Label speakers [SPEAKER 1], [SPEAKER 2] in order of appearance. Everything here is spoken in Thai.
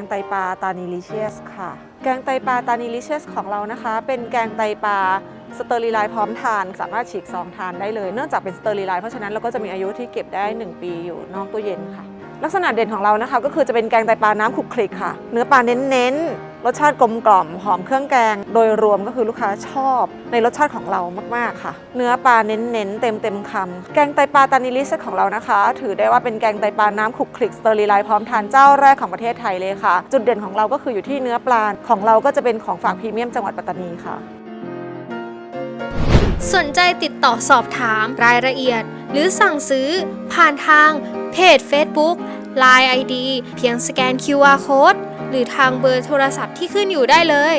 [SPEAKER 1] งไตปลาตานิลิเชียสค่ะ แกงไตปลาตานิลิเชียสของเรานะคะ เป็นแกงไตปลาสเตอริไลน์พร้อมทาน สามารถฉีกซองทานได้เลย เนื่องจากเป็นสเตอริไลน์เพราะฉะนั้นเราก็จะมีอายุที่เก็บได้ 1 ปีอยู่นอกตู้เย็นค่ะ ลักษณะเด่นของเรานะคะก็คือจะเป็นแกงไตปลาน้ำคลุกคลิกค่ะ เนื้อปลาเน้นๆ รสชาติกลมกล่อมหอมเครื่องแกง โดยรวมก็คือลูกค้าชอบในรสชาติของเรามากๆค่ะ เนื้อปลาเน้นๆ เต็มเต็มๆคำแกงไตปลาตานิลิสของเรานะคะ ถือได้ว่าเป็นแกงไตปลาน้ำคลุกคลิกสเตอริไลน์พร้อมทานเจ้าแรกของประเทศไทยเลยค่ะ จุดเด่นของเราก็คืออยู่ที่เนื้อปลาของเราก็จะเป็นของฝากพรีเมียมจังหวัดปัตตานีค่ะ
[SPEAKER 2] สนใจติดต่อสอบถามรายละเอียด หรือสั่งซื้อผ่านทางเพจ Facebook Line ID เพียงสแกน QR Code หรือทางเบอร์โทรศัพท์ที่ขึ้นอยู่ได้เลย